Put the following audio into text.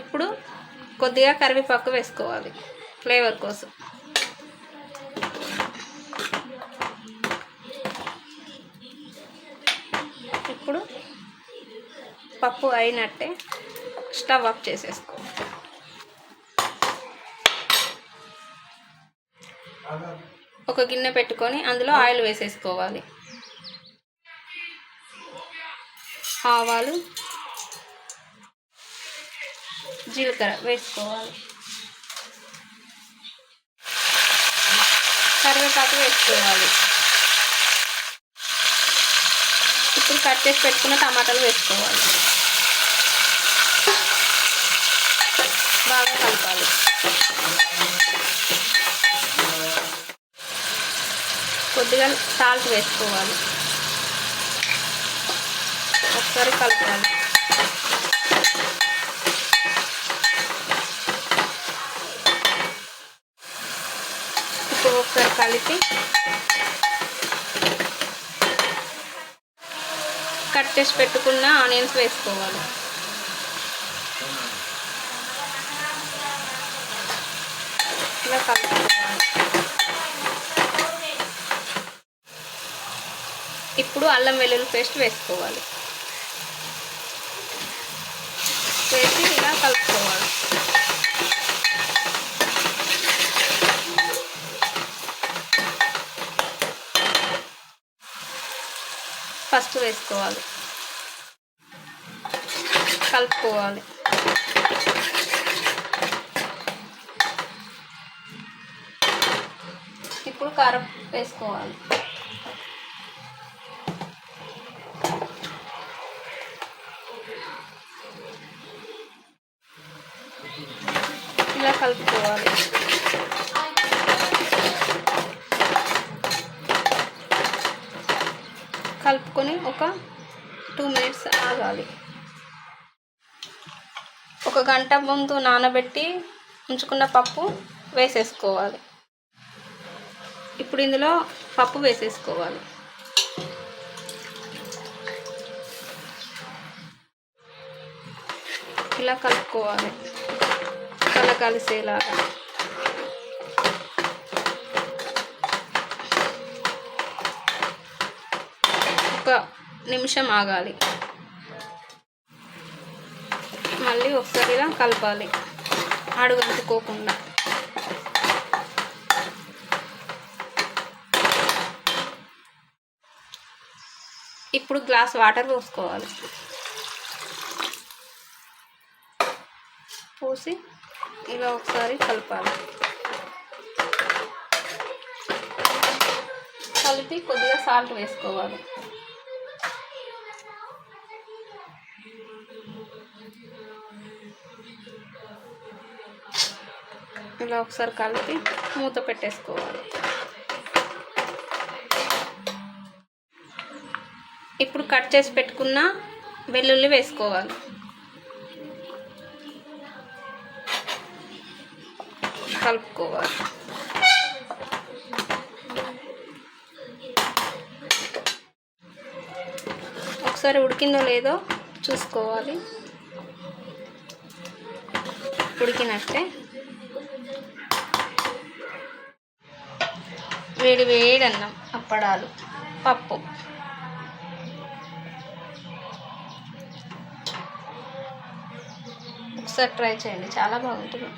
ఇప్పుడు కొద్దిగా కరివేపాకు వేసుకోవాలి ఫ్లేవర్ కోసం. ఇప్పుడు పప్పు అయినట్టే స్టవ్ ఆఫ్ చేసేసుకో. ఒక గిన్నె పెట్టుకొని అందులో ఆయిల్ వేసేసుకోవాలి. ఆవాలు జీలకర్ర వేసుకోవాలి. కరివేపాకు వేసుకోవాలి. ఇప్పుడు కట్ చేసి పెట్టుకున్న టమాటాలు వేసుకోవాలి. బాగా కలపాలి. కొద్దిగా సాల్ట్ వేసుకోవాలి. ఒకసారి కలపాలి ఇప్పుడు ఒకసారి కలిపి కట్ చేసి పెట్టుకున్న ఆనియన్స్ వేసుకోవాలి. ఇలా కలుపుకోవాలి. ఇప్పుడు అల్లం వెల్లుల్లి పేస్ట్ వేసుకోవాలి. వేసి ఇలా కలుపుకోవాలి ఫస్ట్ వేసుకోవాలి. కలుపుకోవాలి. ఇప్పుడు కారం వేసుకోవాలి. ఇలా కలుపుకోవాలి. కలుపుకొని ఒక టూ మినిట్స్ ఆగాలి. ఒక గంట ముందు నానబెట్టి ఉంచుకున్న పప్పు వేసేసుకోవాలి. ఇప్పుడు ఇందులో పప్పు వేసేసుకోవాలి. ఇలా కలుపుకోవాలి. కలకలిసేలాగా. ఒక నిమిషం ఆగాలి. మళ్ళీ ఒకసారి ఇలా కలపాలి. అడుగు ఇప్పుడు గ్లాస్ వాటర్ పోసుకోవాలి. పోసి ఇలా ఒకసారి కలపాలి. కలిపి కొద్దిగా సాల్ట్ వేసుకోవాలి. ఇలా ఒకసారి కలిపి మూత పెట్టేసుకోవాలి. ఇప్పుడు కట్ చేసి పెట్టుకున్న వెల్లుల్లి వేసుకోవాలి. కలుపుకోవాలి. ఒకసారి ఉడికిందో లేదో చూసుకోవాలి. ఉడికినట్టే వేడి వేడి అన్నం అప్పడాలు పప్పు. ఒకసారి ట్రై చేయండి చాలా బాగుంటుంది.